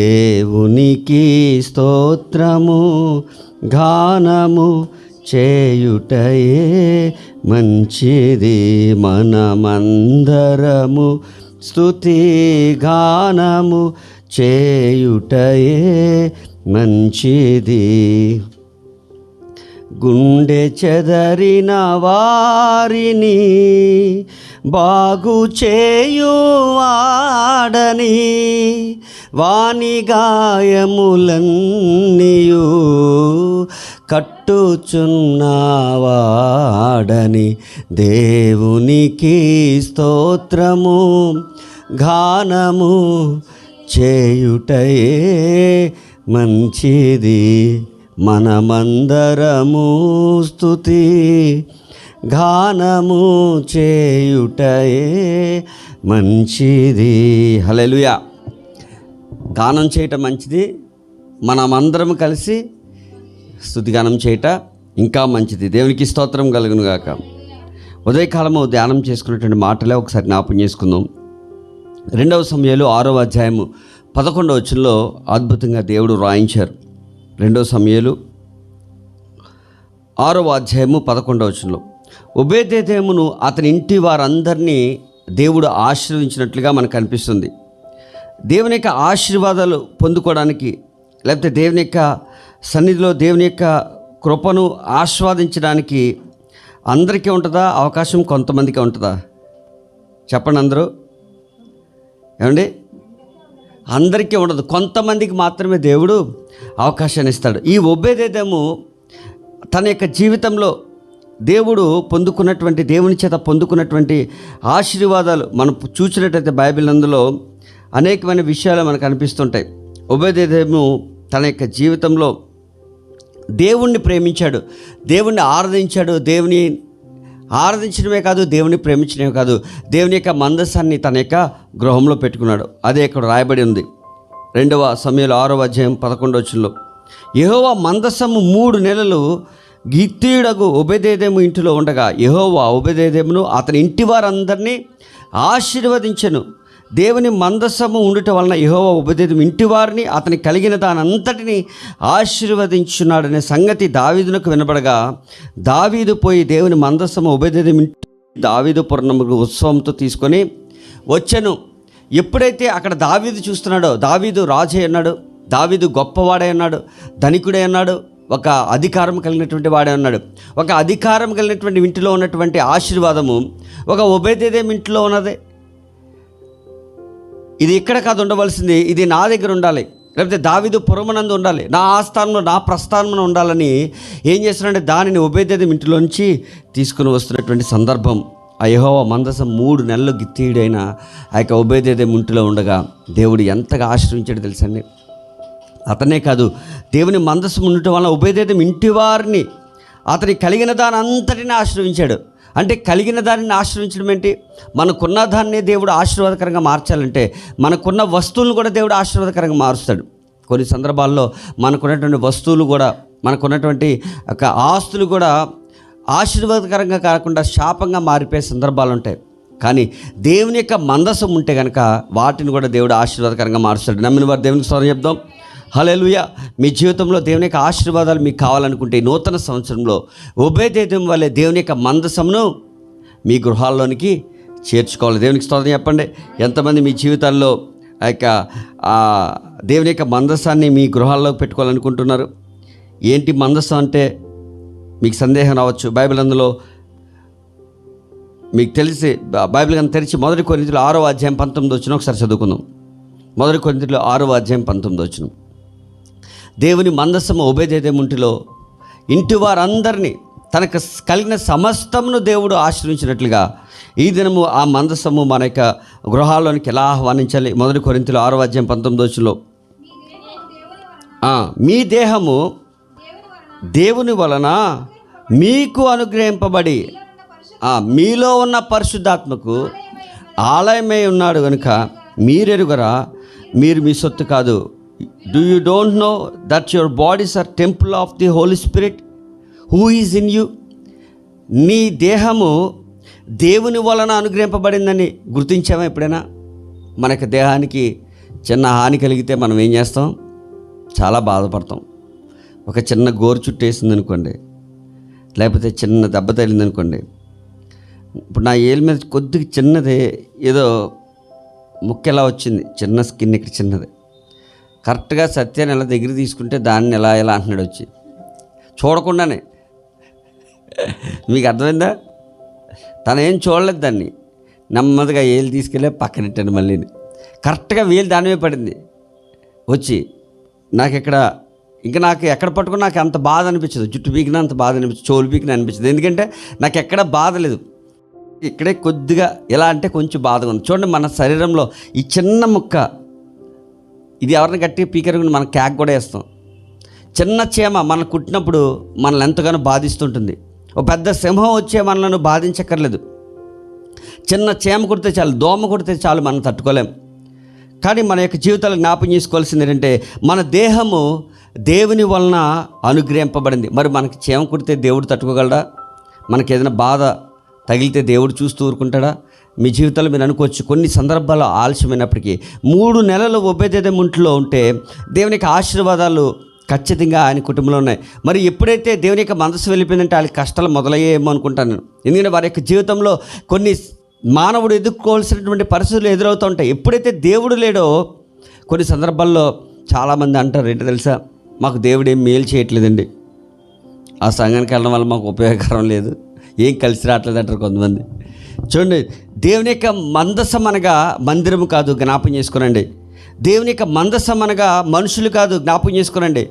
దేవునికి స్తోత్రము గానము చేయుటయే మంచిది మనమందరము. స్తుతి గానము చేయుటయే మంచిది. గుండె చెదరిన వారిని బాగు చేయువాడని వాణి గాయములన్నీయు కట్టుచున్నవాడని దేవునికి స్తోత్రము గానము చేయుటయే మంచిది. మనమందరము స్థుతి గానము చేయుటయే మంచిది. హలెలుయా గానం చేయటం మంచిది మనమందరం కలిసి స్థుతిగానం చేయట ఇంకా మంచిది. దేవునికి స్తోత్రం కలుగును గాక. ఉదయకాలము ధ్యానం చేసుకున్నటువంటి మాటలే ఒకసారి జ్ఞాపం చేసుకుందాం. రెండవ సమయాలు ఆరవ అధ్యాయము పదకొండవ వచ్చంలో అద్భుతంగా దేవుడు రాయించారు. రెండవ సమయాలు ఆరవ అధ్యాయము పదకొండవ వచనంలో. ఉభయదేదేమును అతని ఇంటి వారందరినీ దేవుడు ఆశీర్వించినట్లుగా మనకు అనిపిస్తుంది. దేవుని యొక్క ఆశీర్వాదాలు పొందుకోవడానికి లేకపోతే దేవుని యొక్క సన్నిధిలో దేవుని యొక్క కృపను ఆస్వాదించడానికి అందరికీ ఉంటుందా? అవకాశం కొంతమందికి ఉంటుందా? చెప్పండి అందరూ. ఏమండి? అందరికీ ఉండదు. కొంతమందికి మాత్రమే దేవుడు అవకాశాన్ని ఇస్తాడు. ఈ ఒబ్బేదేదేమో తన యొక్క జీవితంలో దేవుడు పొందుకున్నటువంటి దేవుని చేత పొందుకున్నటువంటి ఆశీర్వాదాలు మనం చూసినట్టయితే బైబిల్ అందులో అనేకమైన విషయాలు మనకు అనిపిస్తుంటాయి. ఉభయదేదేము తన యొక్క జీవితంలో దేవుణ్ణి ప్రేమించాడు. దేవుణ్ణి ఆరాధించాడు. దేవుని ఆరాధించడమే కాదు దేవుని ప్రేమించడమే కాదు దేవుని యొక్క మందస్సాన్ని తన యొక్క గృహంలో పెట్టుకున్నాడు. అదే ఇక్కడ రాయబడి ఉంది. రెండవ సమయంలో ఆరవ అధ్యాయం పదకొండవచంలో యహోవా మందస్సము మూడు నెలలు గిత్తీయుడగు ఉబేదేదేము ఇంటిలో ఉండగా యహోవా ఉబేదేదేమును అతని ఇంటి వారందరినీ ఆశీర్వదించను. దేవుని మందస్సము ఉండటం వలన యహోవ ఉపదేశం ఇంటి వారిని అతని కలిగిన దానంతటిని ఆశీర్వదించున్నాడనే సంగతి దావీదునకు వినబడగా దావీదు పోయి దేవుని మందస్సము ఉపదేశం ఇంటి దావీదు పూర్ణముకు ఉత్సవంతో తీసుకొని వచ్చాను. ఎప్పుడైతే అక్కడ దావీదు చూస్తున్నాడో దావీదు రాజే అన్నాడు దావీదు గొప్పవాడే అన్నాడు ధనికుడే అన్నాడు ఒక అధికారం కలిగినటువంటి వాడే ఉన్నాడు. ఒక అధికారం కలిగినటువంటి ఇంటిలో ఉన్నటువంటి ఆశీర్వాదము ఒక ఉభయదేదేం ఇంటిలో ఉన్నదే. ఇది ఇక్కడ కాదు ఉండవలసింది ఇది నా దగ్గర ఉండాలి. లేకపోతే దావిదు పురమనందు ఉండాలి నా ఆస్థానంలో నా ప్రస్థానంలో ఉండాలని ఏం చేస్తున్నాడంటే దానిని ఉభయదేదం ఇంటిలోంచి తీసుకుని వస్తున్నటువంటి సందర్భం. ఆ యహోవ మందసం మూడు నెలలు గిత్తీయుడైన ఆ యొక్క ఉభయదేదం ఇంటిలో ఉండగా దేవుడు ఎంతగా ఆశ్రయించాడు తెలుసండి అతనే కాదు దేవుని మందసం ఉండటం వలన ఉభయదేదం ఇంటి వారిని అతని కలిగిన దాని అంతటిని ఆశ్రయించాడు. అంటే కలిగిన దానిని ఆశ్రయించడం ఏంటి? మనకున్న దాన్ని దేవుడు ఆశీర్వాదకరంగా మార్చాలంటే మనకున్న వస్తువులను కూడా దేవుడు ఆశీర్వాదకరంగా మారుస్తాడు. కొన్ని సందర్భాల్లో మనకున్నటువంటి వస్తువులు కూడా మనకున్నటువంటి ఒక ఆస్తులు కూడా ఆశీర్వాదకరంగా కాకుండా శాపంగా మారిపోయే సందర్భాలు ఉంటాయి. కానీ దేవుని యొక్క మందసం ఉంటే కనుక వాటిని కూడా దేవుడు ఆశీర్వాదకరంగా మారుస్తాడు. నమ్మిన వారు దేవునికి స్వరం చెప్దాం. హలేలుయ మీ జీవితంలో దేవుని యొక్క ఆశీర్వాదాలు మీకు కావాలనుకుంటే నూతన సంవత్సరంలో ఉభయదేదం వల్లే దేవుని యొక్క మందసమును మీ గృహాల్లోనికి చేర్చుకోవాలి. దేవునికి స్తోత్రం చెప్పండి. ఎంతమంది మీ జీవితాల్లో ఆ యొక్క దేవుని యొక్క మందసాన్ని మీ గృహాల్లో పెట్టుకోవాలనుకుంటున్నారు? ఏంటి మందసం అంటే? మీకు సందేహం రావచ్చు. బైబిల్ అందులో మీకు తెలిసి బైబిల్ కనుక తెరిచి మొదటి కొరింతలో ఆరో అధ్యాయం పంతొమ్మిది వచ్చిన ఒకసారి చదువుకుందాం. మొదటి కొన్నింటిలో ఆరో అధ్యాయం పంతొమ్మిది వచ్చినాం దేవుని మందసము ఉభయదేదేముంటిలో ఇంటి వారందరినీ తనకు కలిగిన సమస్తమును దేవుడు ఆశ్రయించినట్లుగా ఈ దినము ఆ మందసము మన యొక్క గృహాల్లోనికి ఎలా ఆహ్వానించాలి? మొదటి కొరింతలో ఆరో అధ్యాయం పంతొమ్మిది వచ్చిలో మీ దేహము దేవుని వలన మీకు అనుగ్రహింపబడి మీలో ఉన్న పరిశుద్ధాత్మకు ఆలయమై ఉన్నాడు కనుక మీరెరుగరా? మీరు మీ సొత్తు కాదు. Do you don't know that your bodies are temple of the holy spirit who is in you నీ దేహము దేవుని వలన అనుగ్రహింపబడిందని గుర్తించామా ఎప్పుడైనా? మనకి దేహానికి చిన్న హాని కలిగితే మనం ఏం చేస్తాం? చాలా బాధపడతాం. ఒక చిన్న గోరు చుట్టేసింది అనుకోండి లేకపోతే చిన్న దెబ్బ తగిలింది అనుకోండి ఇప్పుడు నా ఏళ్ళ మీద కొద్దిగా చిన్నది ఏదో ముక్కెలా వచ్చింది. చిన్న స్కిన్ ఇక్కడ చిన్నది. కరెక్ట్గా సత్యాన్ని ఎలా దగ్గర తీసుకుంటే దాన్ని ఎలా ఎలా అంటున్నాడు వచ్చి. చూడకుండానే. మీకు అర్థమైందా? తను ఏం చూడలేదు దాన్ని. నెమ్మదిగా వేలు తీసుకెళ్ళి పక్కనెట్టాను మళ్ళీ. కరెక్ట్గా వేలు దానిమే పడింది. వచ్చి నాకు ఇక్కడ ఇంకా నాకు ఎక్కడ పట్టుకుని నాకు అంత బాధ అనిపించదు. జుట్టు పీకిన అంత బాధ అనిపించదు. చోలు పీకిన అనిపించదు. ఎందుకంటే నాకు ఎక్కడ బాధ లేదు. ఇక్కడే కొద్దిగా ఎలా అంటే కొంచెం బాధగా ఉంది. చూడండి మన శరీరంలో ఈ చిన్న ముక్క ఇది ఎవరిని గట్టి పీకరుగుని మనం క్యాక్ కూడా వేస్తాం. చిన్న చీమ మనం కుట్టినప్పుడు మనల్ని ఎంతగానో బాధిస్తుంటుంది. ఒక పెద్ద సింహం వచ్చే మనలను బాధించక్కర్లేదు. చిన్న చీమ కుడితే చాలు దోమ కుడితే చాలు మనం తట్టుకోలేం. కానీ మన యొక్క జీవితాలు జ్ఞాపం చేసుకోవాల్సింది ఏంటంటే మన దేహము దేవుని వలన అనుగ్రహింపబడింది. మరి మనకి చీమ కుడితే దేవుడు తట్టుకోగలడా? మనకి ఏదైనా బాధ తగిలితే దేవుడు చూస్తూ ఊరుకుంటాడా? మీ జీవితంలో మీరు అనుకోవచ్చు కొన్ని సందర్భాల్లో ఆలస్యమైనప్పటికీ మూడు నెలలు ఉభయదేదం ఇంట్లో ఉంటే దేవునికి ఆశీర్వాదాలు ఖచ్చితంగా ఆయన కుటుంబంలో ఉన్నాయి. మరి ఎప్పుడైతే దేవుని యొక్క మనసు వెళ్ళిపోయిందంటే వాళ్ళ కష్టాలు మొదలయ్యేమో అనుకుంటాను నేను. ఎందుకంటే వారి యొక్క జీవితంలో కొన్ని మానవుడు ఎదుర్కోవాల్సినటువంటి పరిస్థితులు ఎదురవుతూ ఉంటాయి. ఎప్పుడైతే దేవుడు లేడో కొన్ని సందర్భాల్లో చాలామంది అంటారు ఏంటో తెలుసా? మాకు దేవుడు ఏం మేలు చేయట్లేదండి. ఆ సంఘానికి వెళ్ళడం వల్ల మాకు ఉపయోగకరం లేదు. ఏం కలిసి రావట్లేదు అంటారు కొంతమంది. చూడండి దేవుని యొక్క మందసం అనగా మందిరము కాదు జ్ఞాపం చేసుకునండి. దేవుని యొక్క మందసం అనగా మనుషులు కాదు జ్ఞాపం చేసుకునండి.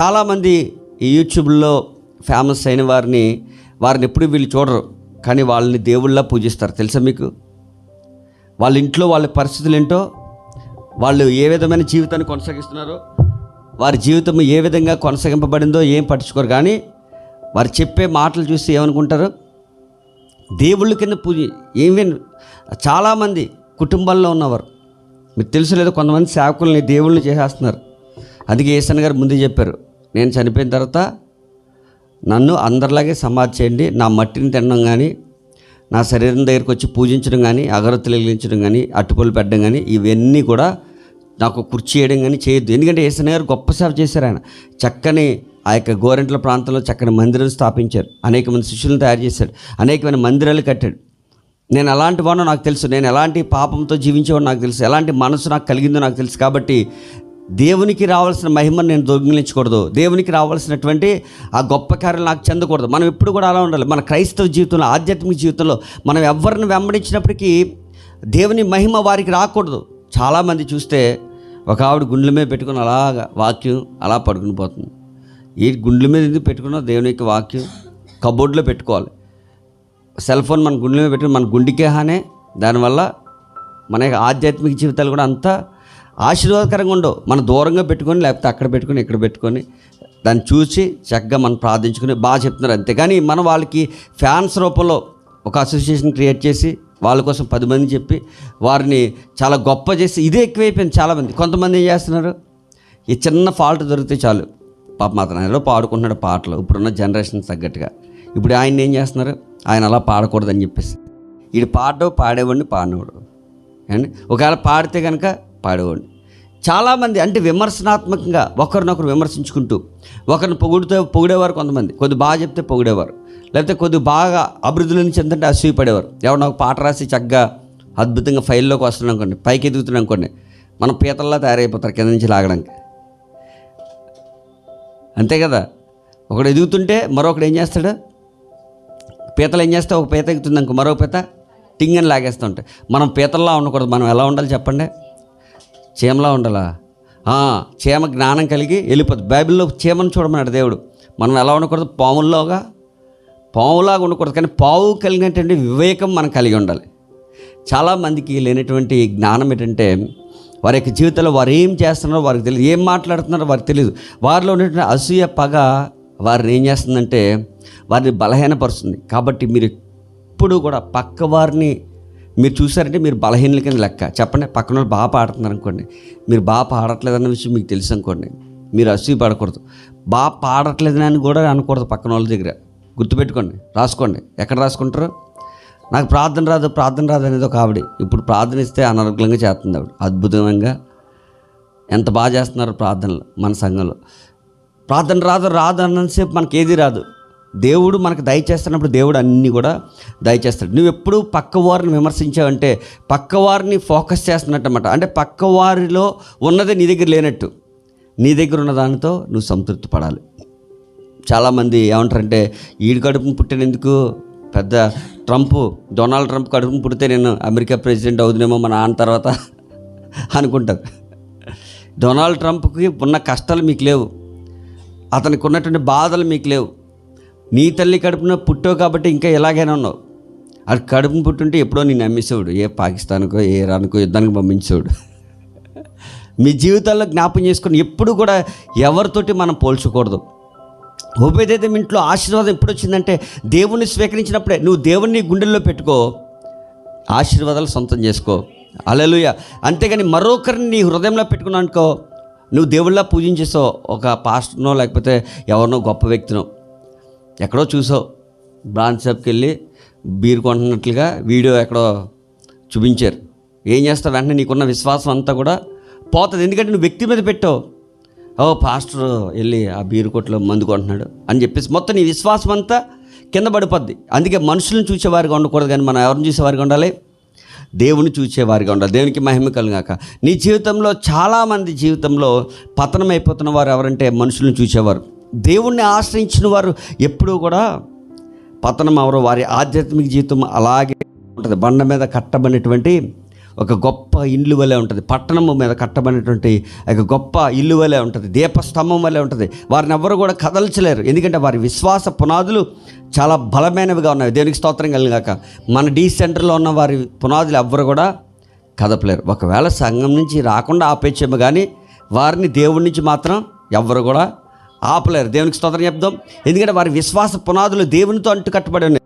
చాలామంది ఈ యూట్యూబ్లో ఫేమస్ అయిన వారిని వారిని ఎప్పుడు వీళ్ళు చూడరు కానీ వాళ్ళని దేవుళ్ళ పూజిస్తారు. తెలుసా మీకు? వాళ్ళ ఇంట్లో వాళ్ళ పరిస్థితులు ఏంటో వాళ్ళు ఏ విధమైన జీవితాన్ని కొనసాగిస్తున్నారో వారి జీవితం ఏ విధంగా కొనసాగింపబడిందో ఏం పట్టించుకోరు. కానీ వారు చెప్పే మాటలు చూసి ఏమనుకుంటారు? దేవుళ్ళ కింద పూజ ఏమి చాలామంది కుటుంబాల్లో ఉన్నవారు. మీకు తెలుసు లేదు? కొంతమంది సేవకుల్ని దేవుళ్ళని చేసేస్తున్నారు. అందుకే ఏసన్ గారు ముందే చెప్పారు. నేను చనిపోయిన తర్వాత నన్ను అందరిలాగే సమాధి చేయండి. నా మట్టిని తినడం కానీ నా శరీరం దగ్గరికి వచ్చి పూజించడం కానీ అగరత్తులు వెలిగించడం కానీ అట్టుపళ్ళు పెట్టడం కానీ ఇవన్నీ కూడా నాకు కుర్చీ చేయడం కానీ చేయొద్దు. ఎందుకంటే ఏసన్ గారు గొప్ప సేవ చేశారు ఆయన. చక్కని ఆ యొక్క గోరెంట్ల ప్రాంతంలో చక్కని మందిరం స్థాపించారు. అనేక మంది శిష్యులను తయారు చేశాడు అనేకమైన మందిరాలు కట్టాడు నేను ఎలాంటి వాడో నాకు తెలుసు. నేను ఎలాంటి పాపంతో జీవించేవాడు నాకు తెలుసు. ఎలాంటి మనసు నాకు కలిగిందో నాకు తెలుసు. కాబట్టి దేవునికి రావాల్సిన మహిమను నేను దొంగిలించకూడదు. దేవునికి రావాల్సినటువంటి ఆ గొప్ప కార్యాలు నాకు చెందకూడదు. మనం ఎప్పుడు కూడా అలా ఉండాలి. మన క్రైస్తవ జీవితంలో ఆధ్యాత్మిక జీవితంలో మనం ఎవరిని వెంబడించినప్పటికీ దేవుని మహిమ వారికి రాకూడదు. చాలామంది చూస్తే ఒక ఆవిడ గుండెల మీద పెట్టుకుని అలాగా వాక్యం అలా పడుకుని పోతుంది. ఏ గుండెల మీద ఎందుకు పెట్టుకున్నావు? దేవుని యొక్క వాక్యం కబోర్డ్లో పెట్టుకోవాలి. సెల్ ఫోన్ మన గుండెల మీద పెట్టుకుని మన గుండెకే హానే. దానివల్ల మన ఆధ్యాత్మిక జీవితాలు కూడా అంత ఆశీర్వాదకరంగా ఉండవు. మనం దూరంగా పెట్టుకొని లేకపోతే అక్కడ పెట్టుకొని ఇక్కడ పెట్టుకొని దాన్ని చూసి చక్కగా మనం ప్రార్థించుకుని బాగా చెప్తున్నారు. అంతేగాని మనం వాళ్ళకి ఫ్యాన్స్ రూపంలో ఒక అసోసియేషన్ క్రియేట్ చేసి వాళ్ళ కోసం పది మంది చెప్పి వారిని చాలా గొప్ప చేసి ఇదే ఎక్కువైపోయింది చాలామంది. కొంతమంది ఏం చేస్తున్నారు? ఈ చిన్న ఫాల్ట్ దొరికితే చాలు. పాప అతను ఏదో పాడుకుంటున్నాడు పాటలు. ఇప్పుడున్న జనరేషన్ తగ్గట్టుగా. ఇప్పుడు ఆయన ఏం చేస్తున్నారు? ఆయన అలా పాడకూడదని చెప్పేసి. వీడు పాడవు పాడేవాడిని పాడినవాడు. అండి ఒకవేళ పాడితే కనుక పాడేవాడిని. చాలామంది అంటే విమర్శనాత్మకంగా ఒకరినొకరు విమర్శించుకుంటూ ఒకరిని పొగుడుతూ పొగిడేవారు కొంతమంది. కొద్ది బాగా చెప్తే పొగిడేవారు. లేకపోతే కొద్ది బాగా అభివృద్ధిలోని చెందంటే అసూయపడేవారు. ఎవరు ఒక పాట రాసి చక్కగా అద్భుతంగా ఫైల్లోకి వస్తున్నాం అనుకోండి పైకి ఎదుగుతున్నాం అనుకోండి మనం పీతల్లా తయారైపోతారు కింద నుంచి లాగడానికి. అంతే కదా? ఒకడు ఎదుగుతుంటే మరొకడు ఏం చేస్తాడు? పీతలు ఏం చేస్తే ఒక పీత ఎగుతుంది అనుకో మరో పీత టింగ్ అని లాగేస్తూ ఉంటాయి. మనం పీతల్లా ఉండకూడదు. మనం ఎలా ఉండాలి చెప్పండి? చీమలా ఉండాలా? చీమ జ్ఞానం కలిగి వెళ్ళిపోతుంది బైబిల్లో చీమను చూడమన్నాడు దేవుడు. మనం ఎలా ఉండకూడదు? పాముల్లోగా పాములాగా ఉండకూడదు. కానీ పావు కలిగినటువంటి వివేకం మనం కలిగి ఉండాలి. చాలామందికి లేనటువంటి జ్ఞానం ఏంటంటే వారి యొక్క జీవితంలో వారు ఏం చేస్తున్నారో వారికి తెలియదు. ఏం మాట్లాడుతున్నారో వారికి తెలియదు. వారిలో ఉన్నటువంటి అసూయ పగ వారిని ఏం చేస్తుందంటే వారిని బలహీనపరుస్తుంది. కాబట్టి మీరు ఎప్పుడు కూడా పక్క వారిని మీరు చూసారంటే మీరు బలహీనల కింద లెక్క. చెప్పండి పక్కన వాళ్ళు బాగా పాడుతున్నారు అనుకోండి. మీరు బాగా పాడట్లేదన్న విషయం మీకు తెలుసు అనుకోండి. మీరు అసూయ పడకూడదు. బాగా పాడట్లేదని అని కూడా అనకూడదు పక్కన వాళ్ళ దగ్గర. గుర్తుపెట్టుకోండి రాసుకోండి. ఎక్కడ రాసుకుంటారు? నాకు ప్రార్థన రాదు ప్రార్థన రాదు అనేది ఒక ఆవిడ. ఇప్పుడు ప్రార్థన ఇస్తే అనారోగ్యంగా చేస్తుంది ఆవిడ. అద్భుతంగా ఎంత బాగా చేస్తున్నారు ప్రార్థనలు మన సంఘంలో. ప్రార్థన రాదు రాదు అన్నంతసేపు మనకి ఏది రాదు. దేవుడు మనకు దయచేస్తున్నప్పుడు దేవుడు అన్నీ కూడా దయచేస్తాడు నువ్వు ఎప్పుడు పక్క వారిని విమర్శించావంటే పక్క వారిని ఫోకస్ చేస్తున్నట్టు అనమాట అంటే పక్క వారిలో ఉన్నది నీ దగ్గర లేనట్టు. నీ దగ్గర ఉన్న దానితో నువ్వు సంతృప్తి పడాలి. చాలామంది ఏమంటారంటే ఈడు కడుపును పుట్టినందుకు పెద్ద ట్రంప్ డొనాల్డ్ ట్రంప్ కడుపు పుడితే నేను అమెరికా ప్రెసిడెంట్ అవుతునేమో మా నాన్న తర్వాత అనుకుంటారు. డొనాల్డ్ ట్రంప్కి ఉన్న కష్టాలు మీకు లేవు. అతనికి ఉన్నటువంటి బాధలు మీకు లేవు. నీ తల్లి కడుపున పుట్టావు కాబట్టి ఇంకా ఎలాగైనా ఉన్నావు. అది కడుపును పుట్టుంటే ఎప్పుడో నేను నమ్మేసేవాడు. ఏ పాకిస్తాన్కో ఏ ఇరాన్కో యుద్ధానికి పంపించేవాడు. మీ జీవితాల్లో జ్ఞాపం చేసుకుని ఎప్పుడు కూడా ఎవరితోటి మనం పోల్చకూడదు. ఉపేదైతే ఇంట్లో ఆశీర్వాదం ఎప్పుడు వచ్చిందంటే దేవుణ్ణి స్వీకరించినప్పుడే. నువ్వు దేవుణ్ణి గుండెల్లో పెట్టుకో. ఆశీర్వాదాలు సొంతం చేసుకో. అలలుయ అంతేగాని మరొకరిని నీ హృదయంలో పెట్టుకున్నావు అనుకో నువ్వు దేవుళ్ళ పూజించేసావు ఒక పాస్టర్నో లేకపోతే ఎవరినో గొప్ప వ్యక్తినో. ఎక్కడో చూసావు. బ్రాంచ్ షాప్కి వెళ్ళి బీర్ కొంటున్నట్లుగా వీడియో ఎక్కడో చూపించారు. ఏం చేస్తావు? వెంటనే నీకున్న విశ్వాసం అంతా కూడా పోతుంది. ఎందుకంటే నువ్వు వ్యక్తి మీద పెట్టావు. ఓ పాస్టర్ వెళ్ళి ఆ బీరు కొట్లో మందు కొంటున్నాడు అని చెప్పేసి మొత్తం నీ విశ్వాసం అంతా కింద పడిపోద్ది. అందుకే మనుషులను చూసేవారిగా ఉండకూడదు కానీ మనం ఎవరిని చూసేవారిగా ఉండాలి? దేవుని చూసేవారిగా ఉండాలి. దేవునికి మహిమ కలుగాక. నీ జీవితంలో చాలామంది జీవితంలో పతనం అయిపోతున్న వారు ఎవరంటే మనుషులను చూసేవారు. దేవుణ్ణి ఆశ్రయించిన వారు ఎప్పుడూ కూడా పతనం అవరు వారి ఆధ్యాత్మిక జీవితం అలాగే ఉంటుంది. బండ మీద కట్టబడినటువంటి ఒక గొప్ప ఇల్లు వలె ఉంటుంది. పట్టణము మీద కట్టబడినటువంటి ఒక గొప్ప ఇల్లు వలె ఉంటుంది. దీపస్తంభం వలె ఉంటుంది. వారిని ఎవరు కూడా కదల్చలేరు. ఎందుకంటే వారి విశ్వాస పునాదులు చాలా బలమైనవిగా ఉన్నాయి. దేవునికి స్తోత్రం కలిగాక మన డీ సెంటర్లో ఉన్న వారి పునాదులు ఎవ్వరు కూడా కదపలేరు. ఒకవేళ సంఘం నుంచి రాకుండా ఆపేచ్చేమో కానీ వారిని దేవుడి నుంచి మాత్రం ఎవ్వరు కూడా ఆపలేరు. దేవునికి స్తోత్రం చెప్దాం. ఎందుకంటే వారి విశ్వాస పునాదులు దేవునితో అంటు కట్టబడి ఉన్నాయి.